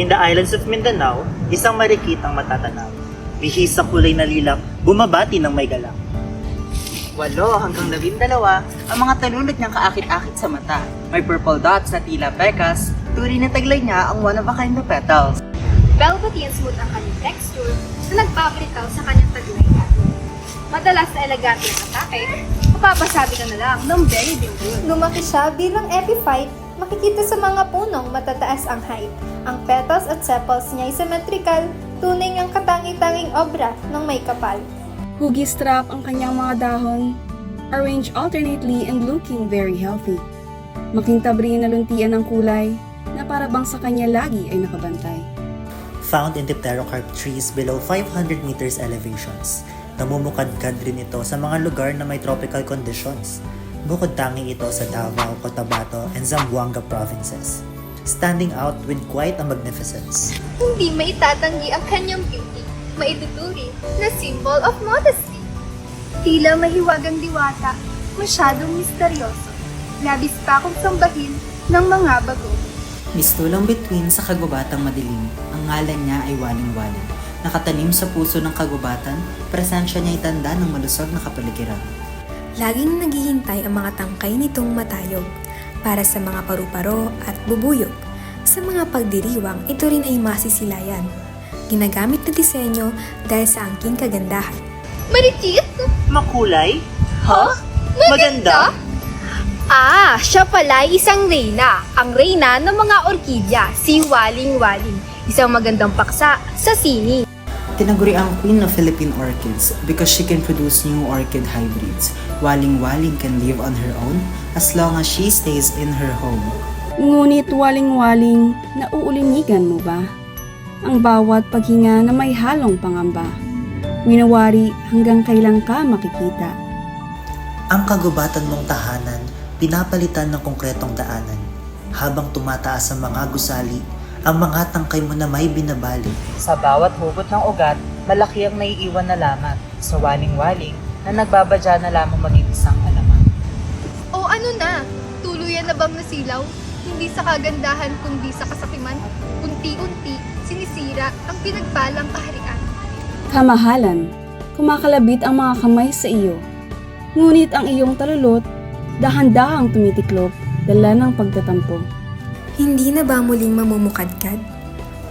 In the islands of Mindanao, isang marikitang matatanaw. Bihis sa kulay na lilak, bumabati ng may galak. Walo hanggang labindalawa ang mga talunod niyang kaakit-akit sa mata. May purple dots na tila pekas, turi na taglay niya ang one of a kind na petals. Velvety and smooth ang kanyang texture na nagpapalitaw sa kanyang taglay Madalas na elegante ang atake, mapapasabi ka na lang ng very beautiful. Lumaki siya bilang epiphyte, makikita sa mga punong matataas ang height. Ang petals at sepals niya ay symmetrical, tunay ang katangi-tanging obra ng may kapal. Hugis strap ang kanyang mga dahon, arranged alternately and looking very healthy. Makintabri na luntian ng kulay na para bang sa kanya lagi ay nakabantay. Found in dipterocarp trees below 500 meters elevations. Namumukadkad rin ito sa mga lugar na may tropical conditions. Bukod tangi ito sa Davao, Cotabato, and Zamboanga provinces. Standing out with quite a magnificence. Hindi maitatanggi ang kanyang beauty, maituturi na symbol of modesty. Tila mahiwagang diwata, masyadong misteryoso. Labis pa akong sambahin ng mga bago. Mistulang between sa kagubatang madilim, ang ngalan niya ay waling-waling. Nakatanim sa puso ng kagubatan, presensya niya ay tanda ng malusog na kapaligiran. Laging naghihintay ang mga tangkay nitong matayog para sa mga paru-paro at bubuyog. Sa mga pagdiriwang, ito rin ay masisilayan. Ginagamit na disenyo dahil sa angking kagandahan. Maritit? Makulay? Huh? Maganda? Ah, siya pala ay isang reyna. Ang reyna ng mga orkidya, si Waling Waling. Isang magandang paksa sa sini. Tinaguri ang queen of Philippine orchids because she can produce new orchid hybrids. Waling-waling can live on her own as long as she stays in her home. Ngunit waling-waling, nauulinigan mo ba? Ang bawat paghinga na may halong pangamba. Winawari hanggang kailan ka makikita. Ang kagubatan mong tahanan, pinapalitan ng konkretong daanan. Habang tumataas ang mga gusali, ang mga tangkay mo na may binabali. Sa bawat hugot ng ugat, malaki ang naiiwan na lamat. Sa waling-waling, na nagbabadya na lamang maging isang alaman. O ano na? Tuluyan na bang nasilaw? Hindi sa kagandahan kundi sa kasakiman. Unti-unti, sinisira ang pinagpalang kaharian. Kamahalan, kumakalabit ang mga kamay sa iyo. Ngunit ang iyong talulot, dahan-dahang tumitiklop, dala ng pagtatampo. Hindi na ba muling mamumukadkad?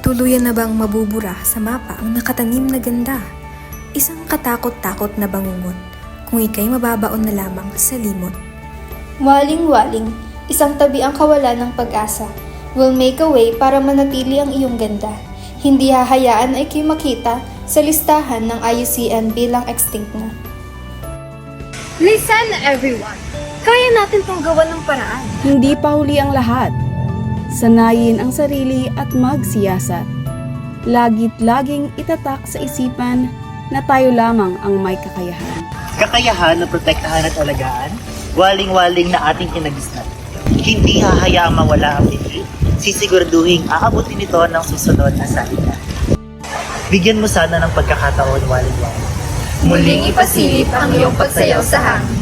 Tuluyan na bang mabubura sa mapa ang nakatanim na ganda? Isang katakot-takot na bangungot kung ikay mababaon na lamang sa limot. Waling-waling, isang tabi ang kawalan ng pag-asa. Will make a way para manatili ang iyong ganda. Hindi hahayaan ay kayo makita sa listahan ng IUCN bilang extinct na. Listen everyone! Kaya natin tong gawan ng paraan. Hindi pa huli ang lahat. Sanayin ang sarili at magsiyasat. Lagit laging itatak sa isipan na tayo lamang ang may kakayahan. Kakayahan na protektahan at alagaan, waling-waling na ating kinagisnan. Hindi hahayaang mawala ang bibig, sisiguraduhin aabutin ito ng susunod na salita. Bigyan mo sana ng pagkakataon, waling-waling. Muling ipasilip ang iyong pagsayaw sa hangin.